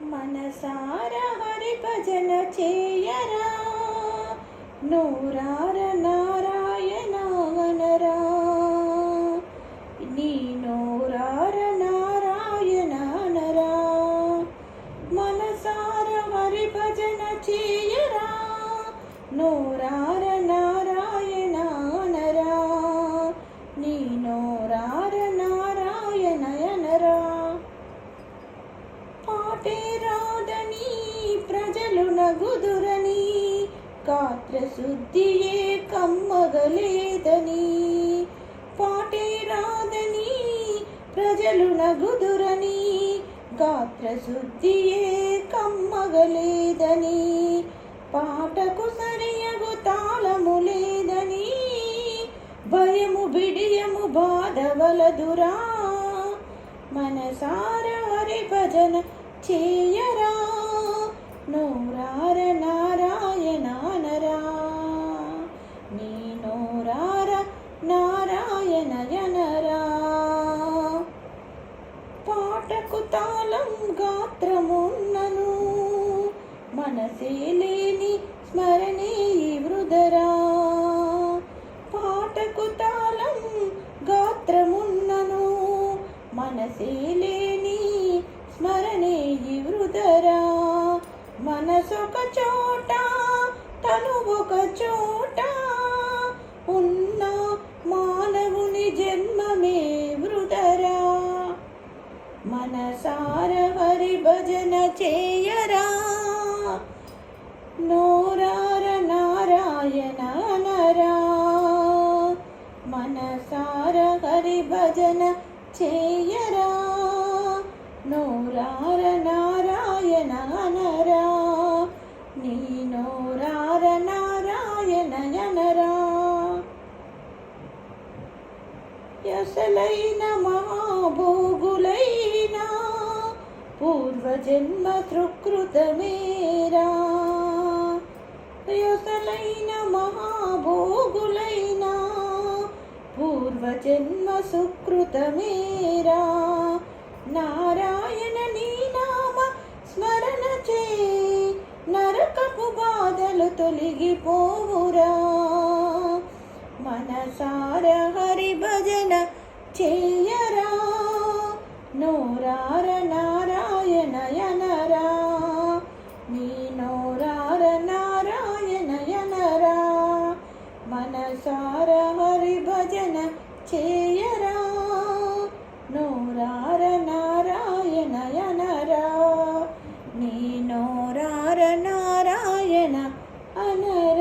మనసార హరి భజన చేయరా? నూరార నారాయణ వనరా నీ నూరార నారాయణ నరా మనసార హరి భజన చేయరా? నూరార నారాయణ పాటే రాదని ప్రజలు నగుదురని గాత్రశుద్ధియే కమ్మగలేదని పాటే రాదని ప్రజలు నగుదురని గాత్రశుద్ధియే కమ్మగలేదని పాటకు సరియగు తాళము లేదని భయము బిడియము బాధవలదురా మనసార హరి భజన చేయరా? నోరార నారాయణ నరా. నీ నోరార నారాయణయనరా పాటకు తాళం గాత్రమున్నను. మనసే లేని స్మరణే వృదరా పాటకు తాళం గాత్రమున్నను. మనసే లేని ఒక చోట తను ఒక చోట. ఉన్న మానవుని జన్మమే వృదరా మనసారవరి భజన చేయరా. నోరార నారాయణ నరా మనసార హరి భజన చేయరా. నోరా నీ నోరార నారాయణ నరా ఎసలైన మహాభోగులైనా పూర్వజన్మ సుకృతమేరా యసలైన మహాభోగులైన పూర్వజన్మ సుకృతమేరా నారాయణ బాధలు తొలగిపోవురా. మనసార హరి భజన చేయరా నోరార నారాయణయనరా నీ నోరార నారాయణయనరా మనసార హరి భజన చే I'm not